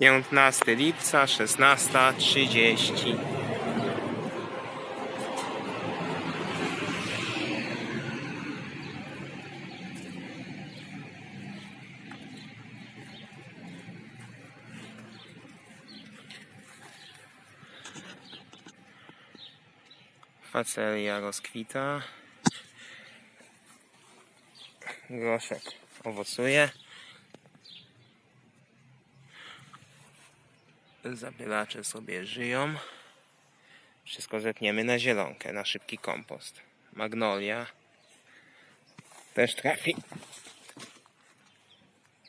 15 lipca, 16.30. Facelia rozkwita. Groszek owocuje. Zabielacze sobie żyją. Wszystko zetniemy na zielonkę, na szybki kompost. Magnolia też trafi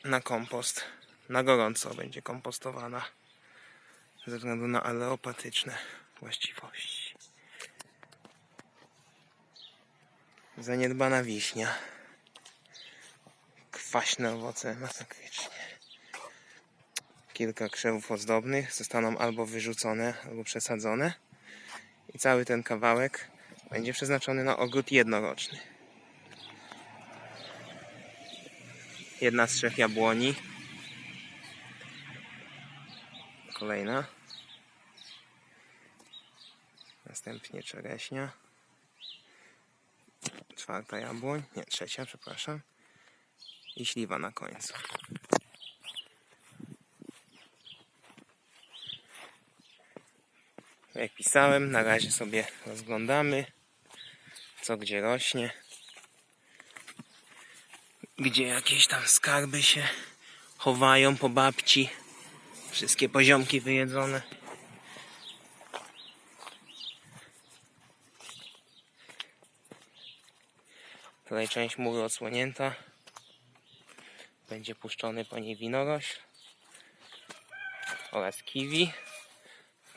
na kompost. Na gorąco będzie kompostowana ze względu na aleopatyczne właściwości. Zaniedbana wiśnia. Kwaśne owoce masakrycznie. Kilka krzewów ozdobnych zostaną albo wyrzucone, albo przesadzone. I cały ten kawałek będzie przeznaczony na ogród jednoroczny. Jedna z trzech jabłoni. Kolejna. Następnie czereśnia. Czwarta jabłoń. Nie, trzecia, przepraszam. I śliwa na końcu. Jak pisałem, na razie sobie rozglądamy, co gdzie rośnie. Gdzie jakieś tam skarby się chowają po babci. Wszystkie poziomki wyjedzone. Tutaj część mury odsłonięta. Będzie puszczony po niej winorośl oraz kiwi.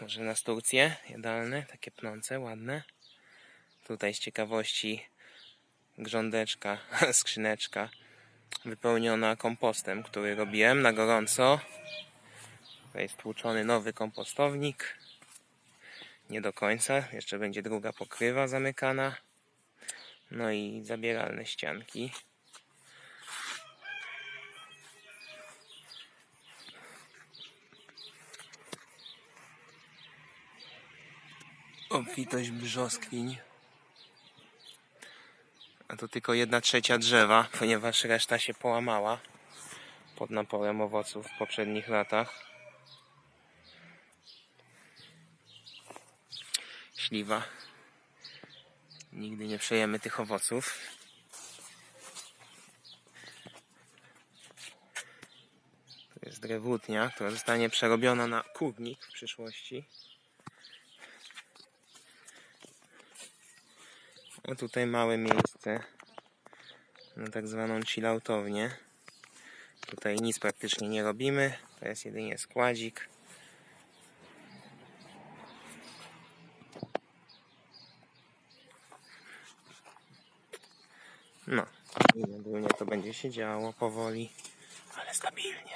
Może nas Turcje jadalne, takie pnące, ładne. Tutaj z ciekawości grządeczka, skrzyneczka wypełniona kompostem, który robiłem na gorąco. Tutaj jest tłuczony nowy kompostownik. Nie do końca, jeszcze będzie druga pokrywa zamykana. No i zabieralne ścianki. Obfitość brzoskwiń. A to tylko jedna trzecia drzewa, ponieważ reszta się połamała pod naporem owoców w poprzednich latach. Śliwa. Nigdy nie przejemy tych owoców. To jest drewutnia, która zostanie przerobiona na kurnik w przyszłości. A tutaj małe miejsce na tak zwaną chilloutownię. Tutaj nic praktycznie nie robimy, to jest jedynie składzik. No, i ogólnie to będzie się działo powoli, ale stabilnie.